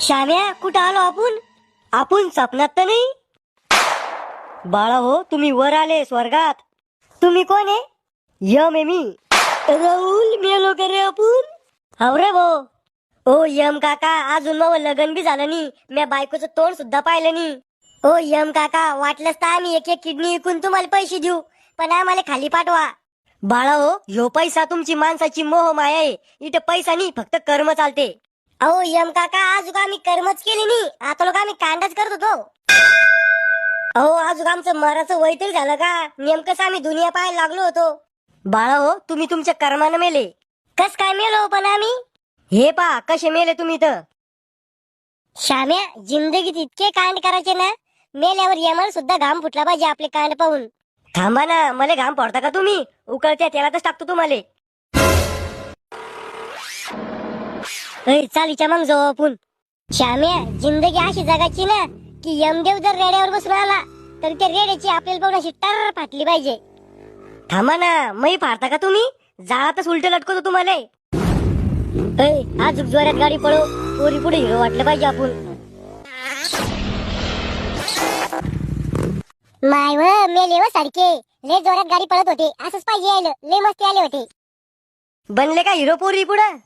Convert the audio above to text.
शाव्या कुठं आलो आपण? आपण स्वप्नात तर नाही? बाळा हो तुम्ही वर आले स्वर्गात. तुम्ही कोण आहे? यम आहे मी. राहुल मेलो का रे आपण? हो रे भो ओ यम काका अजून मग लग्न बी झालं नाही. म्या बायकोचं तोंड सुद्धा पाहिलं नाही. ओ यम काका वाटलंच तर आम्ही एक एक किडनी विकून तुम्हाला पैसे देऊ पण आम्हाला खाली पाठवा. बाळा हो ह्यो पैसा तुमची माणसाची मोह माया आहे. इथं पैसा नाही फक्त कर्म चालते. अहो यम काका आज आम्ही कर्मच केली नाही. आता लोक आम्ही कांडाच करत होतो. अहो आज आमचं मराचं वय तरी झालं का? नेमकंच आम्ही दुनिया पाहायला लागलो होतो. बाळा हो तुम्ही तुमच्या कर्मानं मेले. कस काय मेलो पण आम्ही? हे पा कसे मेले तुम्ही तर श्याम्या जिंदगीत इतके कांड करायचे ना मेल्यावर यमाला सुद्धा घाम फुटला पाहिजे आपले कांड पाहून. थांबा ना मला घाम पडता का तुम्ही? उकळत्या तेलातच टाकतो तुम्हाला. ऐ, चाल हिच्या मग जाऊ आपण. श्याम्या जिंदगी अशी जगाची ना की यमदेव जर रेड्यावर बसून आला तर त्या रेड्याची आपल्याला पाहून अशी टर फाटली पाहिजे. थांबा ना मै फाडता का तुम्ही? जाळातच उलट लटकवतो तुम्हाला. आज जोरात गाडी पळो पोरी पुढे हिरो वाटलं पाहिजे आपण. माय व मेले व सारखे. लय जोरात गाडी पळत होते असंच पाहिजे यायला. लय मस्ती आले होते. बनले का हिरो पोरी पुढं?